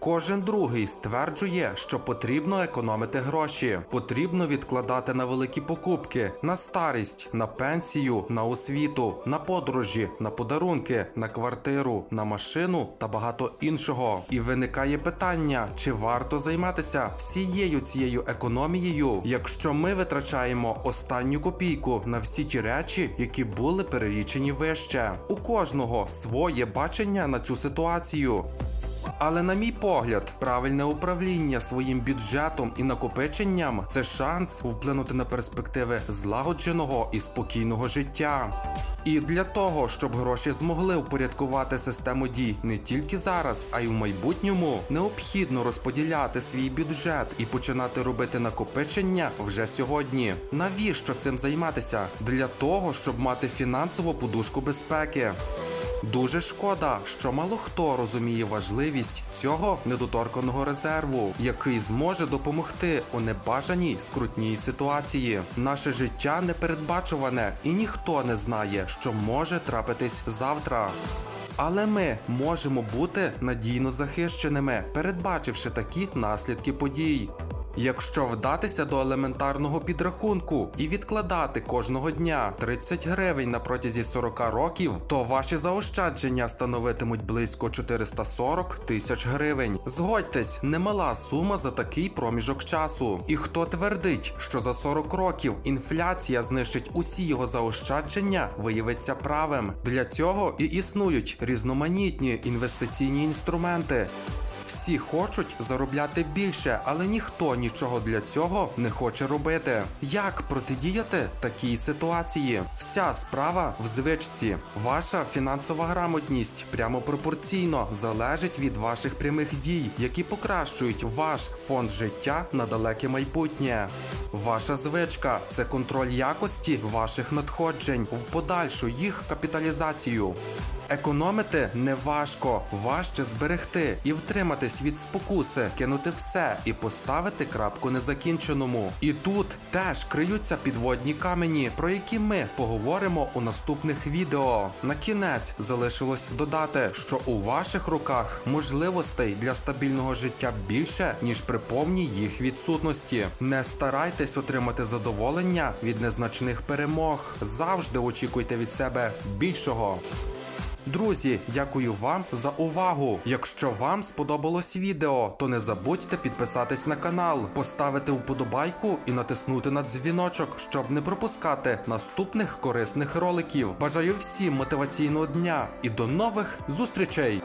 Кожен другий стверджує, що потрібно економити гроші, потрібно відкладати на великі покупки, на старість, на пенсію, на освіту, на подорожі, на подарунки, на квартиру, на машину та багато іншого. І виникає питання, чи варто займатися всією цією економією, якщо ми витрачаємо останню копійку на всі ті речі, які були перелічені вище. У кожного своє бачення на цю ситуацію. Але на мій погляд, правильне управління своїм бюджетом і накопиченням це шанс вплинути на перспективи злагодженого і спокійного життя. І для того, щоб гроші змогли впорядкувати систему дій не тільки зараз, а й в майбутньому, необхідно розподіляти свій бюджет і починати робити накопичення вже сьогодні. Навіщо цим займатися? Для того, щоб мати фінансову подушку безпеки. Дуже шкода, що мало хто розуміє важливість цього недоторканого резерву, який зможе допомогти у небажаній скрутній ситуації. Наше життя непередбачуване, і ніхто не знає, що може трапитись завтра. Але ми можемо бути надійно захищеними, передбачивши такі наслідки подій. Якщо вдатися до елементарного підрахунку і відкладати кожного дня 30 гривень на протязі 40 років, то ваші заощадження становитимуть близько 440 тисяч гривень. Згодьтесь, немала сума за такий проміжок часу. І хто твердить, що за 40 років інфляція знищить усі його заощадження, виявиться правим. Для цього і існують різноманітні інвестиційні інструменти. Всі хочуть заробляти більше, але ніхто нічого для цього не хоче робити. Як протидіяти такій ситуації? Вся справа в звичці. Ваша фінансова грамотність прямо пропорційно залежить від ваших прямих дій, які покращують ваш фонд життя на далеке майбутнє. Ваша звичка це контроль якості ваших надходжень в подальшу їх капіталізацію. Економити не важко, важче зберегти і втриматись від спокуси, кинути все і поставити крапку незакінченому. І тут теж криються підводні камені, про які ми поговоримо у наступних відео. На кінець залишилось додати, що у ваших руках можливостей для стабільного життя більше, ніж при повній їх відсутності. Не старайтесь отримати задоволення від незначних перемог. Завжди очікуйте від себе більшого. Друзі, дякую вам за увагу. Якщо вам сподобалось відео, то не забудьте підписатись на канал, поставити вподобайку і натиснути на дзвіночок, щоб не пропускати наступних корисних роликів. Бажаю всім мотиваційного дня і до нових зустрічей!